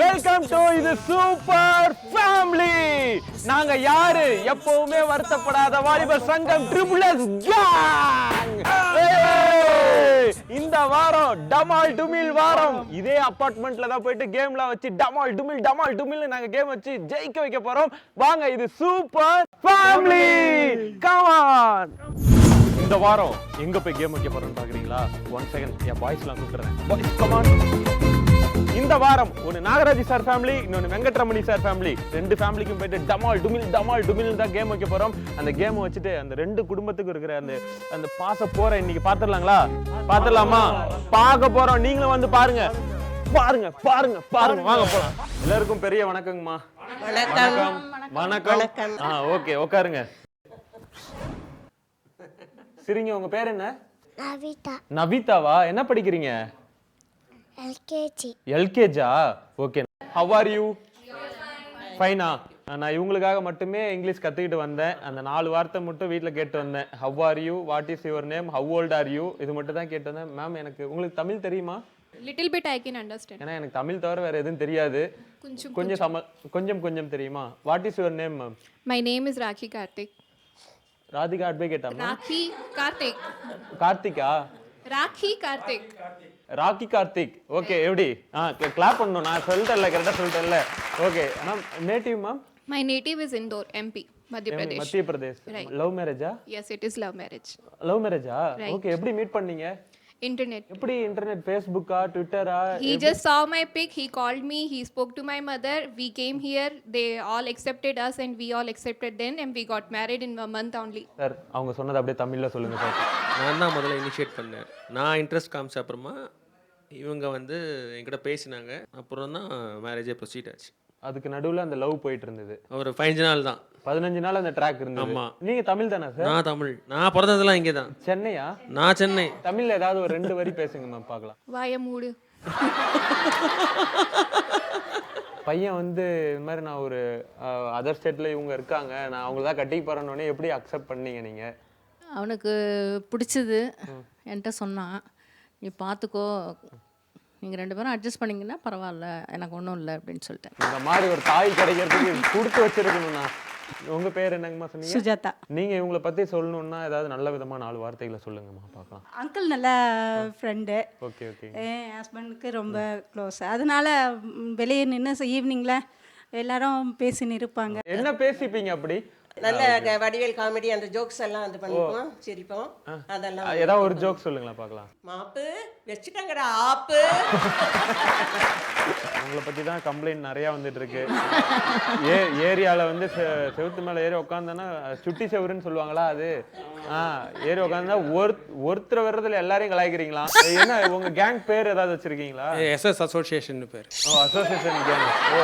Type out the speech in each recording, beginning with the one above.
Welcome to இது super family நாங்க யாரு? எப்பவுமே வருத்தப்படாத வாலிபர் சங்கம் ட்ரிபிள் எஸ் இந்த வாரம் டமால் டுமில் வாரம். இதே அபார்ட்மெண்ட்ல தான் போயிட்டு கேம்ல வச்சு டமால் டுமில் டமால் டுமில் நாங்க கேம் வச்சு ஜெயிக்க வைக்க போறோம். வாங்க இது சூப்பர் ஃபேமிலி கமான் இந்த வாரம் எங்க போய் கேம் வைக்க போறோம்னு பாக்குறீங்களா? ஒன் செகண்ட் என் பாய்ஸ்லாம் கூப்பிடுறேன் இந்த வாரம் ஒன்னு நாகராஜ் சார் ஃபேமிலி இன்னொன்னு வெங்கட்ரமணி சார் ஃபேமிலி ரெண்டு ஃபேமிலிக்கும் போயிட்டு டமால் டுமில் டமால் டுமில் தான் கேம் வைக்க போறோம். அந்த கேம் வச்சுட்டு அந்த ரெண்டு குடும்பத்துக்கும் இருக்கிற அந்த அந்த பாச போற இன்னைக்கு பாத்துடலாங்களா? பாத்துடலாமா? பார்க்க போறோம். நீங்களும் வந்து பாருங்க. பாருங்க பாருங்க பாருங்க. வாங்க போலாம். எல்லாருக்கும் பெரிய வணக்கங்கம்மா. வணக்கம். வணக்கம். ஆ ஓகே உட்காருங்க சரிங்க உங்க பேர் என்ன? நவிதா. நவிதாவா? என்ன படிக்கிறீங்க? எல்கேஜி. எல்கேஜா? ஓகே. ஹவ் ஆர் யூ ஃபைனா நான் இவங்களுக்காக மட்டுமே இங்கிலீஷ் கற்றுக்கிட்டு வந்தேன். அந்த நாலு வார்த்தை மட்டும் வீட்டில் கேட்டு வந்தேன். How are you what is your name how old are you இது மட்டும் தான் கேட்டு வந்தேன். மேம் எனக்கு உங்களுக்கு தமிழ் தெரியுமா? Little bit i can understand. ஏன்னா எனக்கு தமிழ் தவிர வேற எதுவும் தெரியாது. கொஞ்சம் கொஞ்சம் சம கொஞ்சம் கொஞ்சம் தெரியுமா? What is your name ma'am my name is rakhi karthik Radhika அட்வொகேட்டா ma'am rakhi karthik கார்த்திகா? rakhi karthik Rakhi Karthik. Okay எப்படி? ஆ கிளாப் பண்ணணும். நான் சொல்லிட்டேன்ல கரெக்டாக சொல்லிட்டேன்ல. ஓகே ஆனால் native ma'am my native is indore mp madhya pradesh. Madhya Pradesh. Love மேரேஜா yes it is love marriage. Love மேரேஜா. ஓகே எப்படி மீட் பண்ணீங்க? Internet எப்படி இன்டர்நெட் ஃபேஸ்புக்கா ட்விட்டரா he just saw my pic he called me he spoke to my mother we came here they all accepted us and we all accepted them and we got married in a month only sir அவங்க சொன்னது அப்படியே தமிழ்ல சொல்லுங்க sir நான் தான் முதல்ல initiate பண்ணேன் நான் இன்ட்ரெஸ்ட் காமிச்ச அப்புறமா இவங்க வந்து என்கிட்ட பேசினாங்க அப்புறம் தான் மேரேஜே ப்ரொசீட் ஆச்சு அதுக்கு நடுவுல அந்த லவ் போயிட்டு இருந்தது ஒரு பதினஞ்சு நாள் தான். பதினஞ்சு நாள் அந்த ட்ராக் இருந்தது. ஆமா. நீங்க தமிழ் தானே சார் நான் தமிழ். நான் பிறந்ததெல்லாம் இங்கே தான் சென்னையா? நான் சென்னை. தமிழ்ல ஏதாவது ஒரு ரெண்டு வரி பேசுங்க மேம் பார்க்கலாம். vaya mood பையன் வந்து இந்த மாதிரி நான் ஒரு அதர் ஸ்டேட்ல இவங்க இருக்காங்க. நான் அவங்கள தான் கட்டிக்க போறேன்னு எப்படி அக்செப்ட் பண்ணீங்க நீங்க? அவனுக்கு பிடிச்சது. என்கிட்ட சொன்னான். நீ பார்த்துக்கோ. நீங்கள் ரெண்டு பேரும் அட்ஜஸ்ட் பண்ணீங்கன்னா பரவாயில்ல. எனக்கு ஒன்றும் இல்லை அப்படின்னு சொல்லிட்டேன். இந்த மாதிரி ஒரு தாய் கிடைக்கிறதுக்கு கொடுத்து வச்சிருக்கணும்ண்ணா உங்க பேர் என்னங்கம்மா சொன்னீங்க? சுஜாதா. நீங்க இவங்கள பத்தி சொல்லணும்னா ஏதாவது நல்ல விதமா நாலு வார்த்தைகளை சொல்லுங்கம்மா பார்க்கலாம். அங்கிள் நல்ல ஃப்ரெண்டு ஓகே ஓகே. என் ஹஸ்பண்டுக்கு ரொம்ப க்ளோஸ் அதனால வெளியே நின்று ஈவினிங்கில் எல்லாரும் பேசின்னு இருப்பாங்க. என்ன பேசிப்பீங்க அப்படி? நல்ல க- வடிவேல் காமெடி அந்த ஜோக்ஸ் எல்லாம் இது பண்ணிப்போம் சிரிப்போம். அதெல்லாம் ஏதாவது ஒரு ஜோக் சொல்லுங்களேன் பார்க்கலாம். மாப்பு வச்சுட்டாங்கடா ஆப்பு. உங்களை பத்தி தான் கம்ப்ளைண்ட் நிறைய வந்துட்டு இருக்கு. ஏ ஏரியால வந்து செ- செவுத்து மேல ஏறி உட்காந்தானா சுட்டி செவுருன்னு சொல்லுவாங்களா அது? ஆ ஏறி உட்காந்தா ஒரு ஒருத்தர் வர்றதுல எல்லாரையும் கலாய்க்கிறீங்களா? என்ன உங்க கேங் பேர் ஏதாவது வச்சிருக்கீங்களா? எஸ்எஸ் அசோசியேஷன் பேர். ஓ அசோசியேஷன் கேங் ஓ.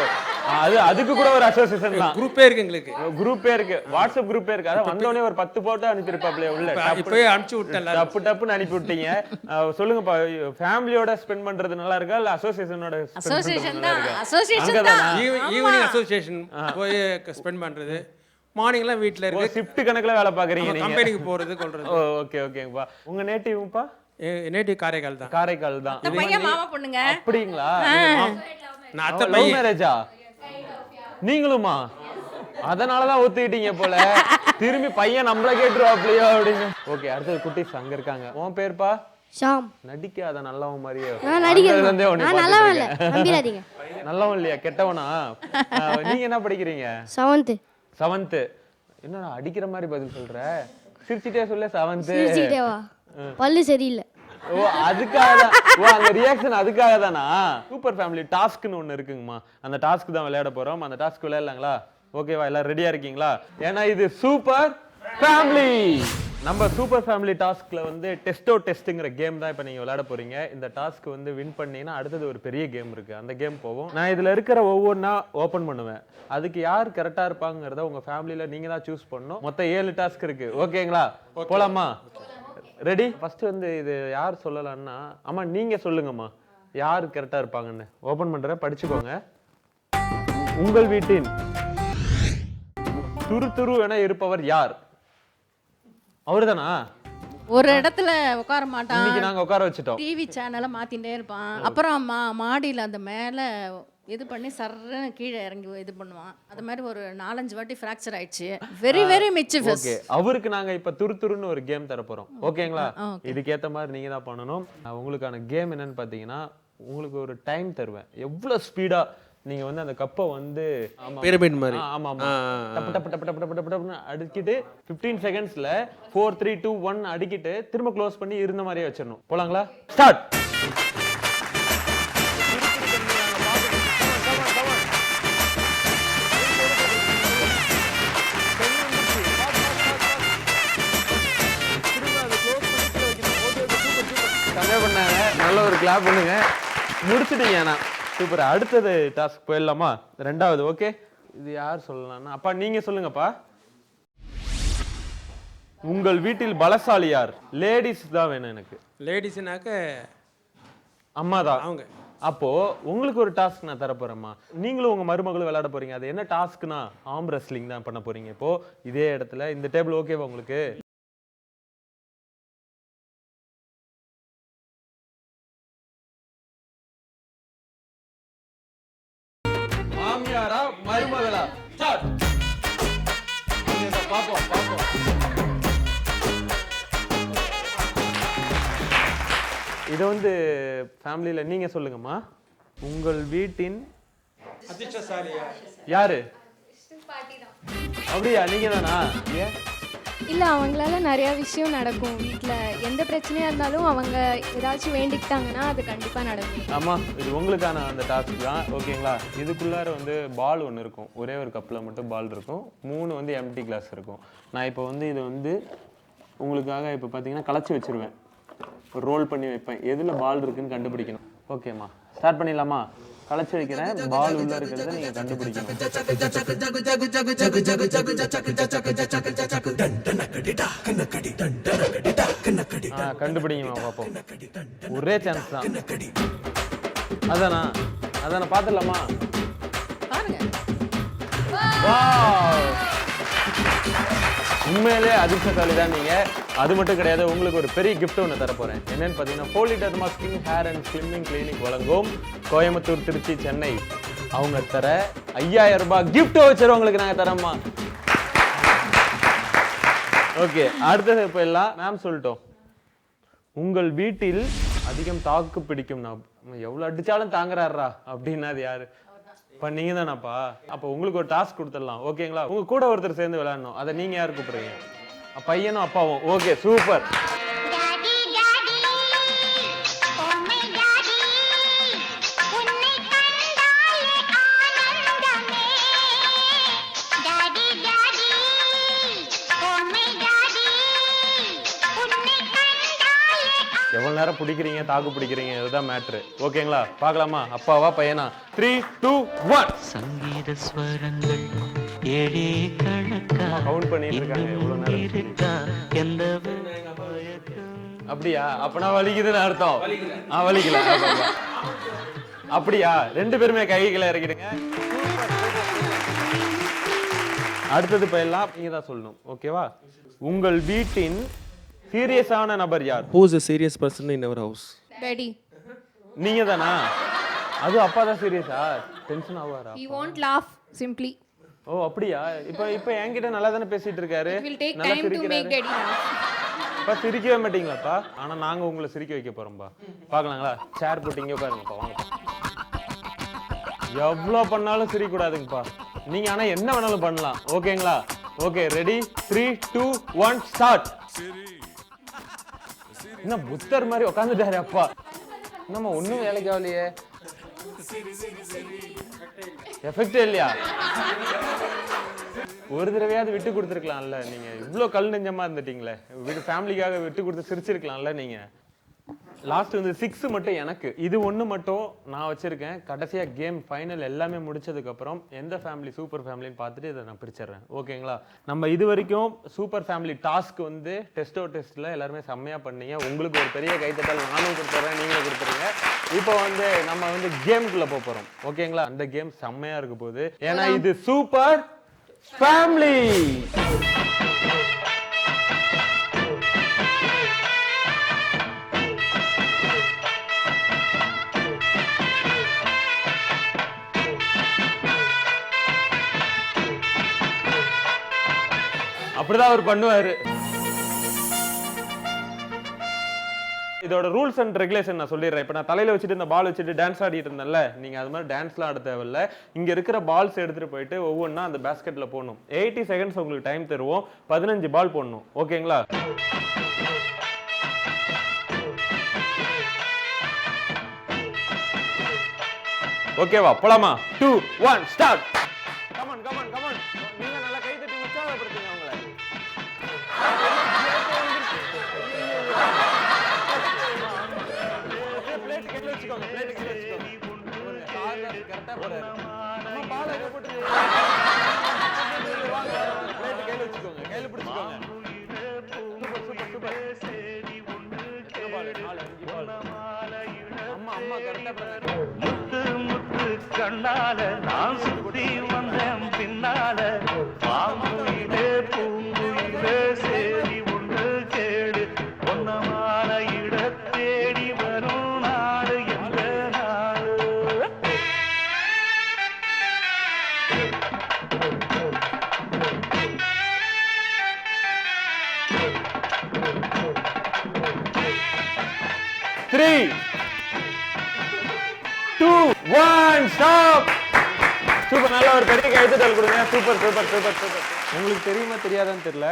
அது அதுக்கு கூட ஒரு அசோசியேஷன் தான். குரூப்பே இருக்கு எங்களுக்கு. குரூப்பே இருக்கு. வாட்ஸ்அப் குரூப்பே இருக்கு. அதான் வந்தோடனே ஒரு பத்து போட்டோ அனுப்பியிருப்பாப்ல உள்ள. இப்போயே அனுப்பிச்சு விட்டேன் டப்பு டப்புன்னு அனுப்பி விட்டீங்க. சொல்லுங்கப்பா ஃபேமிலியோட ஸ்பெண்ட் பண்றது நல்லா இருக்கா? இல்ல அசோசியேஷனோட அசோசியேஷன் தான். அசோசியேஷன்? தான். ஈவினிங் அசோசியேஷன் போய் ஸ்பெண்ட் பண்ணுறது மார்னிங்லாம் வீட்டில் இருக்கு ஷிஃப்ட் கணக்குல வேலை பாக்குறீங்க நீங்க. கம்பெனிக்கு போகிறது கொள்றது. ஓகே ஓகேங்கப்பா உங்க நேட்டிவ்ப்பா நேட்டிவ் காரைக்கால் தான். காரைக்கால் தான். இந்த பையன் மாமா பொண்ணுங்க. அப்படிங்களா? நான் அத்தை பையன். மேரேஜா நீங்களுமா? அதனாலதான் ஒத்துக்கிட்டீங்க போல. திரும்பி பையன் நம்மள கேட்டுருவாப்லையோ அப்படின்னு. ஓகே அடுத்தது குட்டிஸ் அங்க இருக்காங்க. உன் பேர்ப்பா? ஷாம். நடிக்காத நல்லவன் மாதிரியே. நான் நடிக்கிறேன். நான் நல்லவன் இல்ல. நல்லவன் இல்லையா? கெட்டவனா? நீங்க என்ன படிக்கிறீங்க? செவன்த்து. செவன்த்து. என்னடா அடிக்கிற மாதிரி பதில் சொல்ற? சிரிச்சிட்டே சொல்ல செவன்த்து. சிரிச்சுக்கிட்டே வா. பல்லு சரியில்லை. ஓ அதுக்காக தான் ஓ அந்த ரியாக்ஷன் அதுக்காக தானா சூப்பர் ஃபேமிலி டாஸ்க்னு ஒன்று இருக்குங்கம்மா. அந்த டாஸ்க் தான் விளையாட போறோம். அந்த டாஸ்க் விளையாடலாங்களா? ஓகேவா எல்லாரும் ரெடியா இருக்கீங்களா? ஏன்னா இது சூப்பர் ஃபேமிலி நம்ம சூப்பர் ஃபேமிலி டாஸ்க்ல வந்து டெஸ்டோ டெஸ்ட்டுங்கிற கேம் தான் இப்போ நீங்க விளையாட போறீங்க. இந்த டாஸ்க் வந்து வின் பண்ணீங்கன்னா அடுத்தது ஒரு பெரிய கேம் இருக்கு. அந்த கேம் போவோம். நான் இதுல இருக்கிற ஒவ்வொன்றா ஓபன் பண்ணுவேன். அதுக்கு யார் கரெக்டா இருப்பாங்கிறத உங்க ஃபேமிலியில நீங்க தான் சூஸ் பண்ணணும். மொத்தம் ஏழு டாஸ்க் இருக்கு. ஓகேங்களா போலாமா? ரெடி ஃபர்ஸ்ட் வந்து இது யார் சொல்லலாம்னா அம்மா நீங்க சொல்லுங்கம்மா. யார் கரெக்டா இருப்பாங்கன்னு. ஓபன் பண்றேன் படிச்சுக்கோங்க. உங்கள் வீட்டின் துரு துரு என இருப்பவர் யார்? அவர்தானா? ஒரு இடத்துல உட்கார மாட்டான். இன்னைக்கு நாங்க உட்கார வச்சுட்டோம். டிவி சேனலை மாத்திட்டே இருப்பான். அப்புறம் மா மாடியில் அந்த மேலே இது பண்ணி சர்றன்னு கீழே இறங்கி இது பண்ணுவான். அது மாதிரி ஒரு நாலஞ்சு வாட்டி ஃப்ராக்சர் ஆயிடுச்சு. வெரி வெரி மிச்சிஃபஸ் ஓகே அவருக்கு நாங்க இப்ப துரு துருன்னு ஒரு கேம் தர போறோம். ஓகேங்களா. இதுக்கேத்த மாதிரி நீங்க தான் பண்ணணும். உங்களுக்கான கேம் என்னன்னு பாத்தீங்கன்னா உங்களுக்கு ஒரு டைம் தருவேன். எவ்வளவு ஸ்பீடா நீங்க வந்து அந்த கப்பை வந்து. Pyramid மாதிரி. ஆமா ஆமா. டப்பு டப்பு டப்பு டப்பு டப்பு டப்பு அடிக்கிட்டு 15 செகண்ட்ஸ்ல ஃபோர் த்ரீ டூ ஒன் அடிக்கிட்டு திரும்ப க்ளோஸ் பண்ணி இருந்த மாதிரியே வச்சிடணும். போலாங்களா? ஸ்டார்ட் நல்ல ஒரு கிளாப் பண்ணுங்க. முடிச்சிட்டீங்க அண்ணா சூப்பர் அடுத்தது டாஸ்க் போயிடலாமா? ரெண்டாவது ஓகே இது யார் சொல்லலாம்னா? அப்பா நீங்க சொல்லுங்கப்பா. உங்கள் வீட்டில் பலசாலி யார்? லேடிஸ் தான் வேணும் எனக்கு. லேடிஸ்னாக்க அம்மா தான். அவங்க. அப்போ உங்களுக்கு ஒரு டாஸ்க் நான் தர போறேம்மா. நீங்களும் உங்க மருமகளும் விளையாட போறீங்க. அது என்ன டாஸ்க்னா ஆம் ரெஸ்லிங் தான் பண்ண போறீங்க இப்போ. இதே இடத்துல இந்த டேபிள் ஓகேவா உங்களுக்கு? மருமகளா? ஸ்டார்ட் பாப்போம் பாப்போம். இது வந்து ஃபேமிலியில் நீங்க சொல்லுங்கம்மா. உங்கள் வீட்டின் யாரு? அப்படியா நீங்க தானா. ஏன்? இல்லை அவங்களால நிறையா விஷயம் நடக்கும். வீட்டில் எந்த பிரச்சனையாக இருந்தாலும் அவங்க ஏதாச்சும் வேண்டிக்கிட்டாங்கன்னா அது கண்டிப்பாக நடக்கும். ஆமா இது உங்களுக்கான அந்த டாஸ்க் தான். ஓகேங்களா? இதுக்குள்ளார வந்து பால் ஒன்று இருக்கும். ஒரே ஒரு கப்பில் மட்டும் பால் இருக்கும். மூணு வந்து எம்டி கிளாஸ் இருக்கும். நான் இப்போ வந்து இதை வந்து உங்களுக்காக இப்போ பார்த்தீங்கன்னா கலைச்சி வச்சிருவேன். ரோல் பண்ணி வைப்பேன். எதில் பால் இருக்குன்னு கண்டுபிடிக்கணும். ஓகேம்மா. ஸ்டார்ட் பண்ணிடலாமா? கலைச்சி வைக்கிறேன் பால் உள்ள இருக்கிறத நீங்கள் கண்டுபிடிக்கணும் ஆ கண்டுபிடிங்கம்மா பார்ப்போம் ஒரே சான்ஸ் தான் அதானா அதான பார்த்துடலாமா பாருங்க Wow! உண்மையிலே அதிர்ஷ்டசாலி தான் நீங்கள் அது மட்டும் கிடையாது உங்களுக்கு ஒரு பெரிய கிஃப்ட் ஒன்று தரப்போகிறேன் என்னென்னு என்னன்னு பார்த்தீங்கன்னா Poly Derma skin hair and slimming clinic வழங்கும் கோயம்புத்தூர் திருச்சி சென்னை. அவங்க தர ஐயாயிரம் ரூபாய் கிஃப்ட் வச்சிரும் உங்களுக்கு நாங்கள் தரோம்மா. ஓகே அடுத்தது போயிடலாம் மேம் சொல்லிட்டோம். உங்கள் வீட்டில் அதிகம் தாக்கு பிடிக்கும். நான் எவ்வளோ அடித்தாலும் தாங்குறாரா அப்படின்னா அது யாரு? பண்ணீங்க தானப்பா. அப்போ உங்களுக்கு ஒரு டாஸ்க் கொடுத்துடலாம். ஓகேங்களா உங்க கூட ஒருத்தர் சேர்ந்து விளையாடணும். அதை நீங்க யார் கூப்பிடுறீங்க? பையனும் அப்பாவும். ஓகே சூப்பர் எவ்வளவு நேரம் பிடிக்கிறீங்க? தாக்கு பிடிக்கிறீங்க? இதுதான் மேட்ரு ஓகேங்களா? பார்க்கலாமா? அப்பாவா பையனா? த்ரீ டூ ஒன் சங்கீத ஸ்வரங்கள் ஏழே கணக்கா? கவுண்ட் பண்ணிட்டு இருக்காங்க. எவ்வளவு நேரம் அப்படியா? அப்பனா வலிக்குதுன்னு அர்த்தம். ஆ வலிக்கல. அப்ப, அப்ப. அப்படியா? ரெண்டு பேருமே கைகளை இறக்கிடுங்க. அடுத்தது போயிடலாம் நீங்க தான் சொல்லணும். ஓகேவா? உங்கள் வீட்டின் சீரியஸான நபர் யார்? Who's a serious person in our house Daddy. நீங்க தானா அது அப்பா தான் சீரியஸா டென்ஷன் ஆவாரா He won't laugh simply. ஓ அப்படியா? இப்போ இப்போ என்கிட்ட நல்லா தானே பேசிட்டு இருக்காரு time to make சிரிக்கிறாரு. Daddy laugh. அப்பா சிரிக்கவே மாட்டீங்களாப்பா? ஆனா நாங்க உங்களை சிரிக்க வைக்க போறோம்பா. பார்க்கலாங்களா சேர் போட்டு இங்கே உட்காருங்கப்பா வாங்கப்பா எவ்வளோ பண்ணாலும் சிரிக்க கூடாதுங்கப்பா நீங்க ஆனா என்ன வேணாலும் பண்ணலாம். ஓகேங்களா? Okay ready three two one start என்ன புத்தர் மாதிரி உட்காந்துட்டாரு அப்பா. நம்ம ஒண்ணும் வேலைக்கு ஆகலையே. எஃபெக்ட் இல்லையா? ஒரு தடவையாவது விட்டு கொடுத்துருக்கலாம்ல நீங்க. இவ்வளோ கல் நெஞ்சமா இருந்துட்டீங்களே. வீட்டு ஃபேமிலிக்காக விட்டு கொடுத்து சிரிச்சிருக்கலாம்ல நீங்க. லாஸ்ட் வந்து சிக்ஸ் மட்டும் எனக்கு. இது ஒன்று மட்டும் நான் வச்சிருக்கேன். கடைசியா கேம் ஃபைனல் எல்லாமே முடிச்சதுக்கு அப்புறம் எந்த ஃபேமிலி சூப்பர் ஃபேமிலின்னு பார்த்துட்டு இதை நான் பிரிச்சிடுறேன். ஓகேங்களா நம்ம இது வரைக்கும் சூப்பர் ஃபேமிலி டாஸ்க் வந்து டெஸ்டோ டெஸ்ட்ல எல்லாருமே செம்மையா பண்ணீங்க. உங்களுக்கு ஒரு பெரிய கைத்தட்டல் நானும் கொடுத்துட்றேன் நீங்களும் கொடுத்துருங்க இப்போ வந்து நம்ம வந்து கேமுக்குள்ள போக போறோம். ஓகேங்களா அந்த கேம் செம்மையா இருக்க போகுது. ஏன்னா இது சூப்பர் ஃபேமிலி அப்படிதான் அவர் பண்ணுவாரு. இதோட ரூல்ஸ் அண்ட் ரெகுலேஷன் நான் சொல்லிடுறேன். இப்போ நான் தலையில் வச்சுட்டு இந்த பால் வச்சுட்டு டான்ஸ் ஆடிட்டு இருந்தேன்ல நீங்க அது மாதிரி டான்ஸ்லாம் ஆட தேவையில்ல. இங்க இருக்கிற பால்ஸ் எடுத்துட்டு போயிட்டு ஒவ்வொன்றா அந்த பேஸ்கெட்டில் போடணும். எயிட்டி செகண்ட்ஸ் உங்களுக்கு டைம் தருவோம். பதினஞ்சு பால் போடணும். ஓகேங்களா? ஓகேவா? போலாமா? டூ ஒன் ஸ்டார்ட் கரெக்டா பால் எங்க போட்டு கையில வச்சுக்கோங்க கையில பிடிச்சுக்கோங்க. பால் பால். அம்மா அம்மா கரெக்டா முத்து முத்து கண்ணால நான் three two one stop super நல்ல ஒரு பெரிய கைத்தட்டல் கொடுங்க. சூப்பர் சூப்பர் சூப்பர் சூப்பர் உங்களுக்கு தெரியுமா தெரியாதான்னு தெரியல.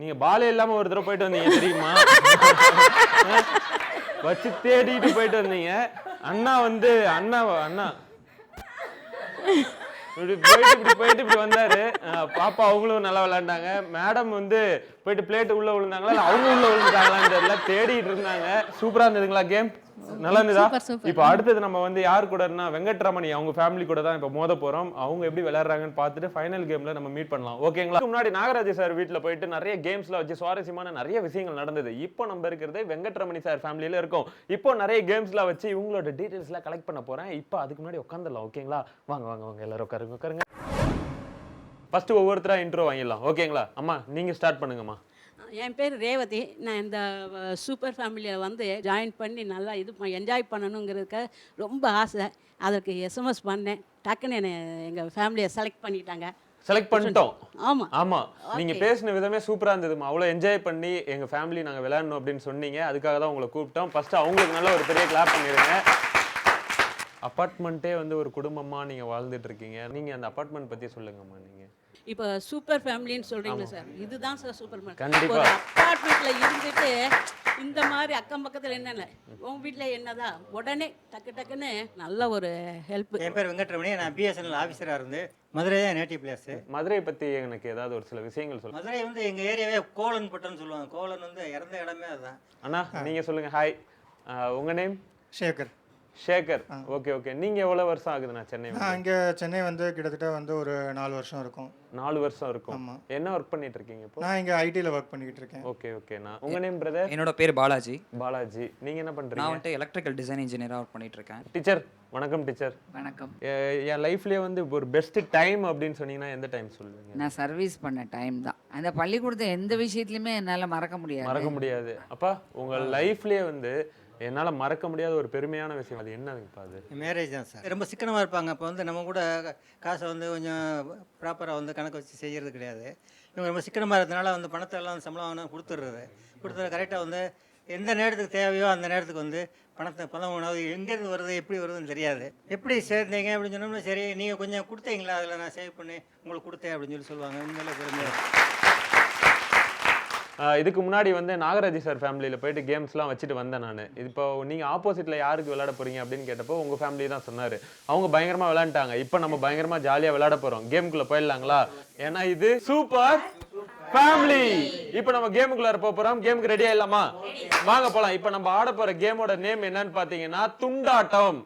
நீங்க பாலே இல்லாம ஒரு தடவை போயிட்டு வந்தீங்க தெரியுமா? வச்சு தேடிட்டு போயிட்டு வந்தீங்க. அண்ணா வந்து அண்ணா அண்ணா. இப்படி போயிட்டு இப்படி போயிட்டு இப்படி வந்தாரு. பாப்பா அவங்களும் நல்லா விளையாண்டாங்க. மேடம் வந்து போயிட்டு பிளேட்டு உள்ள விழுந்தாங்களா? இல்ல அவங்க உள்ள விழுந்தாங்களான்னு தெரியல. தேடிட்டு இருந்தாங்க. சூப்பரா இருந்ததுங்களா கேம்? நல்லா இருந்ததா. இப்போ அடுத்தது நம்ம வந்து யார் கூடனா வெங்கட்ரமணி அவங்க ஃபேமிலி கூட தான் இப்போ மோத போறோம். அவங்க எப்படி விளையாடுறாங்கன்னு பார்த்துட்டு ஃபைனல் கேம்ல நம்ம மீட் பண்ணலாம். ஓகேங்களா முன்னாடி நாகராஜ சார் வீட்ல போயிட்டு நிறைய கேம்ஸ்ல வச்சு சுவாரஸ்யமான நிறைய விஷயங்கள் நடந்தது. இப்போ நம்ம இருக்கிறது வெங்கட்ரமணி சார் ஃபேமிலியில இருக்கோம். இப்போ நிறைய கேம்ஸ்லாம் வச்சு இவங்களோட டீடைல்ஸ்லாம் கலெக்ட் பண்ண போறேன். இப்போ அதுக்கு முன்னாடி உட்காந்துடலாம் ஓகேங்களா வாங்க வாங்க வாங்க. எல்லாரும் உட்காருங்க உட்காருங்க. ஃபர்ஸ்ட் ஒவ்வொருத்தரா இன்ட்ரோ வாங்கிடலாம். ஓகேங்களா அம்மா நீங்க ஸ்டார்ட் பண்ணுங்கம்மா. என் பேர் ரேவதி. நான் இந்த சூப்பர் ஃபேமிலியில் வந்து ஜாயின் பண்ணி நல்லா இது என்ஜாய் பண்ணணுங்கிறதுக்கு ரொம்ப ஆசை. அதற்கு எஸ்எம்எஸ் பண்ணேன். டக்குன்னு என்னை எங்கள் ஃபேமிலியை செலக்ட் பண்ணிட்டாங்க. செலக்ட் பண்ணிட்டோம். ஆமாம் ஆமா. நீங்க Okay. பேசின விதமே சூப்பரா இருந்ததுமா அவ்வளவு என்ஜாய் பண்ணி எங்க ஃபேமிலி நாங்க விளையாடணும் அப்படின்னு சொன்னீங்க. அதுக்காக தான் உங்களை கூப்பிட்டோம். ஃபர்ஸ்ட் அவங்களுக்கு நல்ல ஒரு பெரிய கிளாப் பண்ணிருங்க. அபார்ட்மெண்ட்டே வந்து ஒரு குடும்பமா நீங்க வாழ்ந்துட்டு இருக்கீங்க. நீங்க அந்த அபார்ட்மெண்ட் பத்தி சொல்லுங்கம்மா நீங்க. இப்போ சூப்பர் ஃபேமிலின்னு சொல்கிறீங்களா சார். இதுதான் சார் சூப்பர் ஃபேமிலி. ஒரு அப்பார்ட்மெண்ட்டில் இருந்துட்டு இந்த மாதிரி அக்கம் பக்கத்தில் என்னென்ன? உங்கள் வீட்டில் என்னதா? உடனே டக்கு டக்குன்னு நல்ல ஒரு ஹெல்ப் என் பேர் வெங்கட்ரமணி. நான் பிஎஸ்என்எல் ஆஃபீஸராக இருந்து மதுரை தான் நேட்டிவ் பிளேஸு மதுரை பத்தி எனக்கு ஏதாவது ஒரு சில விஷயங்கள் சொல்லுங்க மதுரை வந்து எங்கள் ஏரியாவே கோலன் பட்டம்னு சொல்லுவாங்க. கோலன் வந்து இறந்த இடமே அதுதான். அண்ணா நீங்க சொல்லுங்க. ஹாய் உங்க name Sekar. Sekar okay okay. நீங்க எவ்வளவு வருஷம் ஆகுதுண்ணா சென்னை வந்து? நான் இங்கே சென்னை வந்து கிட்டத்தட்ட வந்து ஒரு நாலு வருஷம் இருக்கும். நாலு வருஷம் இருக்கும். என்ன ஒர்க் பண்ணிட்டு இருக்கீங்க இப்போ? நான் இங்கே ஐடியில் ஒர்க் பண்ணிக்கிட்டு இருக்கேன். ஓகே ஓகேண்ணா உங்க நேம் பிரதர் என்னோட பேர் பாலாஜி. பாலாஜி. நீங்க என்ன நான் பண்றீங்க வந்துட்டு எலக்ட்ரிக்கல் டிசைன் இன்ஜினியராக ஒர்க் பண்ணிட்டு இருக்கேன். டீச்சர் வணக்கம் டீச்சர் வணக்கம். என் லைஃப்லயே வந்து ஒரு பெஸ்ட் டைம் அப்படின்னு சொன்னீங்கன்னா எந்த டைம் சொல்லுவீங்க? நான் சர்வீஸ் பண்ண டைம் தான். அந்த பள்ளிக்கூடத்தை எந்த விஷயத்துலையுமே என்னால் மறக்க முடியாது. மறக்க முடியாது. அப்பா உங்க லைஃப்லயே வந்து என்னால மறக்க முடியாத ஒரு பெருமையான விஷயம். அது என்னதுப்பா அது? மேரேஜ் தான் சார் ரொம்ப சிக்கனமாக இருப்பாங்க. அப்போ வந்து நம்ம கூட காசை வந்து கொஞ்சம் ப்ராப்பராக வந்து கணக்கு வச்சு செய்கிறது கிடையாது. இவங்க ரொம்ப சிக்கனமாக இருந்தனால வந்து பணத்தை எல்லாம் சம்பளம் வாங்கினா கொடுத்துட்றது. கொடுத்துறது கரெக்டாக வந்து எந்த நேரத்துக்கு தேவையோ அந்த நேரத்துக்கு வந்து பணத்தை பணம் உணவு எங்கேருந்து வருது எப்படி வருதுன்னு தெரியாது. எப்படி சேர்ந்தீங்க அப்படின்னு சொன்னோம்னா சரி நீங்கள் கொஞ்சம் கொடுத்தீங்களா? அதில் நான் சேவ் பண்ணி உங்களுக்கு கொடுத்தேன் அப்படின்னு சொல்லி சொல்லுவாங்க. உண்மையிலே பெருமையாக இதுக்கு முன்னாடி வந்து நாகராஜி சார் ஃபேமிலியில் போயிட்டு கேம்ஸ்லாம் வச்சுட்டு வந்தேன் நான். இப்போ நீங்கள் ஆப்போசிட்டில் யாருக்கு விளையாட போகிறீங்க அப்படின்னு கேட்டப்போ உங்கள் ஃபேமிலி தான் சொன்னார். அவங்க பயங்கரமாக விளையாண்டாங்க இப்போ நம்ம பயங்கரமாக ஜாலியாக விளையாட போகிறோம் கேமுக்குள்ளே போயிடலாங்களா? ஏன்னா இது சூப்பர் ஃபேமிலி இப்போ நம்ம கேமுக்குள்ள போக போகிறோம் கேமுக்கு ரெடி இல்லாமா வாங்க போகலாம் இப்போ நம்ம ஆட போகிற கேமோட நேம் என்னன்னு பார்த்தீங்கன்னா துண்டாட்டம்.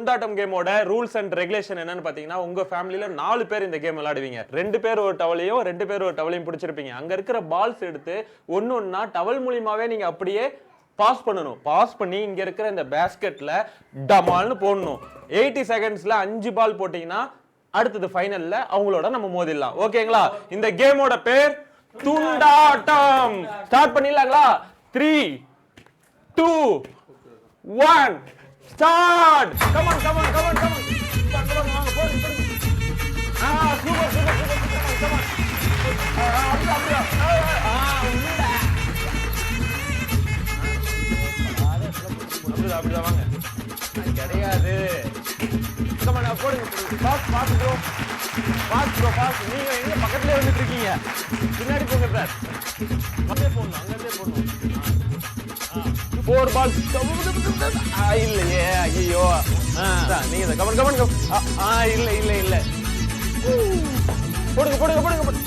துண்டாட்டம் கேமோட ரூல்ஸ் அண்ட் ரெகுலேஷன் என்னன்னு பாத்தீங்கன்னா உங்க ஃபேமிலியில நாலு பேர் இந்த கேம் விளையாடுவீங்க. ரெண்டு பேர் ஒரு டவலையும் ரெண்டு பேர் ஒரு டவலையும் பிடிச்சிருப்பீங்க. அங்க இருக்கிற பால்ஸ் எடுத்து ஒன்னு ஒன்னா டவல் மூலியமாவே நீங்க அப்படியே பாஸ் பண்ணணும். பாஸ் பண்ணி இங்க இருக்கிற இந்த பேஸ்கெட்ல டமால்னு போடணும். எயிட்டி செகண்ட்ஸ்ல அஞ்சு பால் போட்டீங்கன்னா அடுத்தது ஃபைனல்ல அவங்களோட நம்ம மோதிடலாம். ஓகேங்களா இந்த கேமோட பேர் துண்டாட்டம். Start பண்ணிடலாங்களா? Three two one start come on come on come on come on come on வாங்க போறீங்க ஆ super super super come on அப்படியே அப்படியே ஆ அப்படியே அப்படியே வாங்க கிடையாது கமான் போடுங்க boss boss bro boss bro boss நீங்க எங்க பக்கத்துல வந்துட்டு இருக்கீங்க பின்னாடி போங்க சார் அப்படியே போடணும் அங்கே போடணும் ஆ ஃபோர் பால் இல்லையே ஐயோ நீங்க தான் கமன் கமன் ஆ இல்ல இல்ல இல்ல. போடுங்க போடுங்க போடுங்க போடுங்க.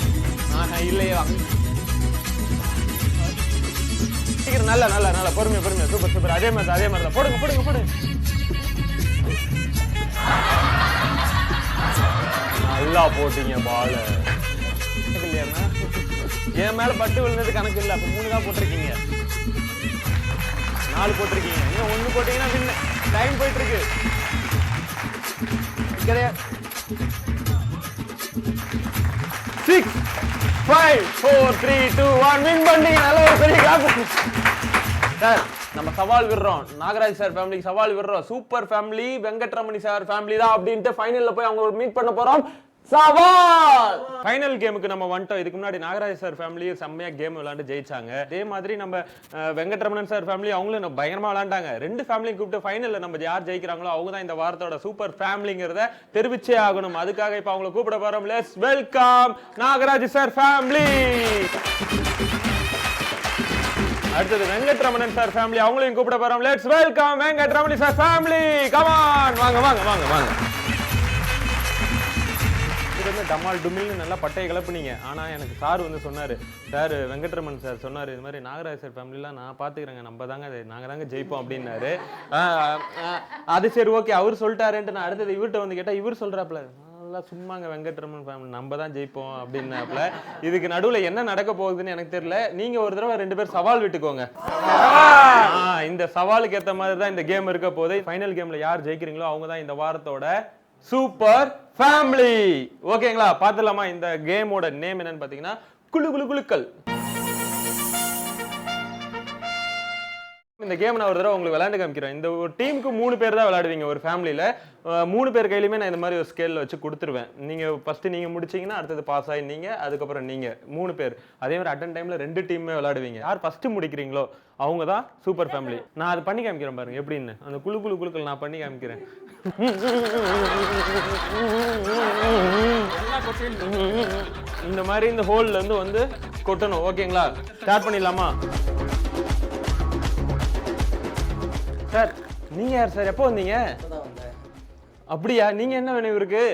ஆஹா இல்லையா சீக்கிரம் நல்லா நல்லா நல்லா. பொறுமையா பொறுமையா. சூப்பர் சூப்பர் அதே மாதிரி அதே மாதிரி தான். போடுங்க போடுங்க போடுங்க. நல்லா போட்டீங்க பால். இல்லையாண்ணா என் மேல பட்டு விழுந்தது கணக்கு இல்லை. அப்ப மூணு தான் போட்டிருக்கீங்க. நாலு போட்டிருக்கீங்க. இன்னும் ஒன்று போட்டீங்கன்னா வின்ன டைம் போயிட்டு இருக்கு கிடையாது. Six five four three two one win பண்ணீங்க நல்ல ஒரு பெரிய கிளாப் சார் நம்ம சவால் விடுறோம். நாகராஜ் சார் ஃபேமிலிக்கு சவால் விடுறோம். Super family Venkataramani sir family தான் அப்படின்ட்டு ஃபைனலில் போய் அவங்க மீட் பண்ண போகிறோம் சவால்! ஃபைனல் கேமுக்கு நம்ம வந்துட்டோம். இதுக்கு முன்னாடி நாகராஜ் சார் ஃபேமிலி செம்மையா கேம் விளையாண்டு ஜெயிச்சாங்க. அதே மாதிரி நம்ம வெங்கட்ரமணன் சார் ஃபேமிலி அவங்களும் நம்ம பயங்கரமா விளையாண்டாங்க. ரெண்டு ஃபேமிலியும் கூப்பிட்டு ஃபைனல்ல நம்ம யார் ஜெயிக்கிறாங்களோ அவங்க தான் இந்த வாரத்தோட சூப்பர் ஃபேமிலிங்கிறத தெரிவிச்சே ஆகணும். அதுக்காக இப்போ அவங்கள கூப்பிட போறோம். Let's welcome Nagaraj sir family அடுத்தது வெங்கட்ரமணன் சார் ஃபேமிலி அவங்களையும் கூப்பிட போறோம். Let's welcome Venkataramani sir family come on வாங்க வாங்க வாங்க வாங்க. இது வந்து டமால் டுமில்னு நல்லா பட்டையை கிளப்புனீங்க. ஆனால் எனக்கு சார் வந்து சொன்னார் சார் வெங்கட்ரமன் சார் சொன்னார் இது மாதிரி நாகராஜ் சார் ஃபேமிலிலாம் நான் பார்த்துக்கிறேங்க நம்ம தாங்க அது நாங்கள் தாங்க ஜெயிப்போம் அப்படின்னாரு. அது சரி ஓகே அவர் சொல்லிட்டாருன்ட்டு நான் அடுத்தது இவர்கிட்ட வந்து கேட்டால் இவர் சொல்கிறாப்புல நல்லா சும்மாங்க வெங்கட்ரமன் ஃபேமிலி நம்ம தான் ஜெயிப்போம் அப்படின்னாப்புல. இதுக்கு நடுவில் என்ன நடக்க போகுதுன்னு எனக்கு தெரியல. நீங்கள் ஒரு தடவை ரெண்டு பேர் சவால் விட்டுக்கோங்க. இந்த சவாலுக்கு ஏற்ற மாதிரி தான் இந்த கேம் இருக்க போது ஃபைனல் கேமில் யார் ஜெயிக்கிறீங்களோ அவங்க தான் இந்த வாரத்தோட சூப்பர் ஃபேமிலி ஓகேங்களா? பார்த்துலாமா இந்த கேமோட நேம் என்னன்னு பார்த்தீங்கன்னா குழு குழு குலுக்கல் இந்த கேம் நான் ஒரு தடவை உங்களுக்கு விளையாண்டு காமிக்கிறேன். இந்த ஒரு டீமுக்கு மூணு பேர் தான் விளையாடுவீங்க ஒரு ஃபேமிலியில் மூணு பேர் கையிலுமே நான் இந்த மாதிரி ஒரு ஸ்கேலில் வச்சு கொடுத்துருவேன். நீங்கள் ஃபஸ்ட்டு நீங்கள் முடிச்சீங்கன்னா அடுத்தது பாஸ் ஆகி நீங்கள் அதுக்கப்புறம் நீங்கள் மூணு பேர். அதே மாதிரி அட்டன் டைமில் ரெண்டு டீமுமே விளாடுவீங்க யார் ஃபஸ்ட்டு முடிக்கிறீங்களோ அவங்க தான் சூப்பர் ஃபேமிலி நான் அதை பண்ணி காமிக்கிறேன் பாருங்க எப்படின்னு. அந்த குழு குழு குழுக்கள் நான் பண்ணி காமிக்கிறேன். இந்த மாதிரி இந்த ஹோல்லேருந்து வந்து கொட்டணும். ஓகேங்களா ஸ்டார்ட் பண்ணிடலாமா? சார் நீங்கள் யார் சார் எப்போ வந்தீங்க? அப்படியா? நீங்க என்ன வேணும் இவருக்கு?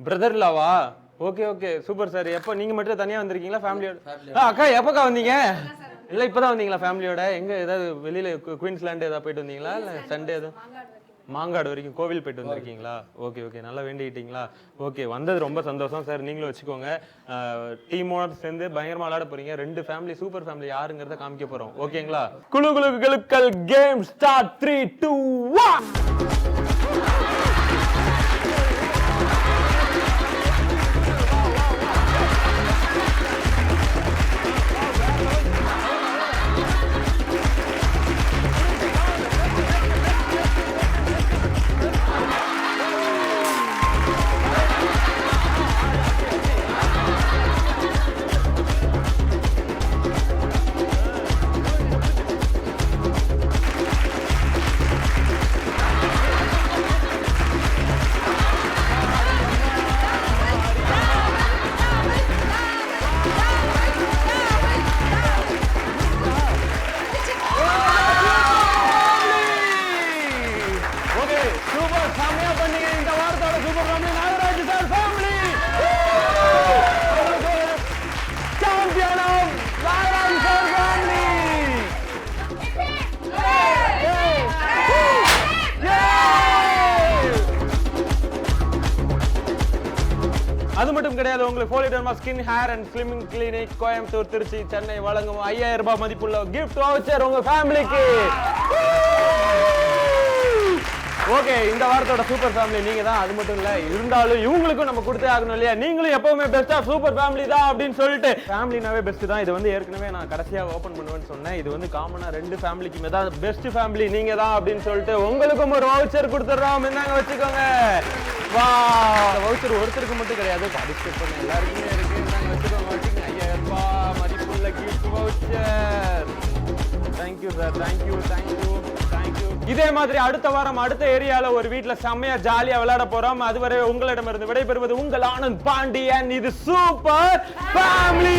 பிரதர்லாவா ஓகே ஓகே சூப்பர் சார் எப்போ நீங்க மட்டும் தனியா வந்திருக்கீங்களா? ஃபேமிலியோட ஆ அக்கா எப்போக்கா வந்தீங்க? இல்ல இப்பதான் வந்தீங்களா ஃபேமிலியோட எங்க ஏதாவது வெளியில கு- குயின்ஸ்லாண்டு ஏதாவது போயிட்டு வந்தீங்களா? இல்ல சண்டே எதுவும் மாங்காடு வரைக்கும் கோவில் போயிட்டு வந்திருக்கீங்களா? ஓகே ஓகே நல்லா வேண்டிக்கிட்டீங்களா? ஓகே வந்தது ரொம்ப சந்தோஷம் சார் நீங்களும் வச்சுக்கோங்க. டீமோட சேர்ந்து பயங்கரமா விளையாட போறீங்க. ரெண்டு ஃபேமிலி சூப்பர் ஃபேமிலி யாருங்கிறத காமிக்க போறோம். ஓகேங்களா குழு குழு குழுக்கள் game start three two one உங்களுக்கு skin hair and slimming clinic Coimbatore Trichy Chennai வழங்கும் ஐயாயிரம் ரூபாய் மதிப்புள்ள கிஃப்ட் வவுச்சர் உங்க ஃபேமிலிக்கு ஓகே இந்த வாரத்தோட சூப்பர் ஃபேமிலி நீங்க தான். அது மட்டும் இல்ல இருந்தாலும் இவங்களுக்கும் நம்ம கொடுத்தே ஆகணும் இல்லையா? நீங்களும் எப்பவுமே பெஸ்டா சூப்பர் ஃபேமிலி தான் அப்படின்னு சொல்லிட்டு. ஃபேமிலினாவே பெஸ்ட் தான். இது வந்து ஏற்கனவே நான் கடைசியா ஓபன் பண்ணுவேன்னு சொன்னேன். இது வந்து காமனா ரெண்டு ஃபேமிலிக்குமே தான். பெஸ்ட் ஃபேமிலி நீங்க தான் அப்படின்னு சொல்லிட்டு உங்களுக்கும் ஒரு வவுச்சர் கொடுத்துட்றோம். என்னங்க வச்சுக்கோங்க. வா வவுச்சர் ஒருத்தருக்கு மட்டும் கிடையாது பார்ட்டிசிபேட் பண்ண எல்லாருக்குமே voucher thank you sir thank you thank you thank you இதே மாதிரி அடுத்த வாரம் அடுத்த ஏரியால ஒரு வீட்ல செம்மையா ஜாலியா விளையாட போறோம். அதுவரை உங்களிடமிருந்து விடைபெறுவது உங்கள் ஆனந்த் பாண்டியன். இது சூப்பர் ஃபேமிலி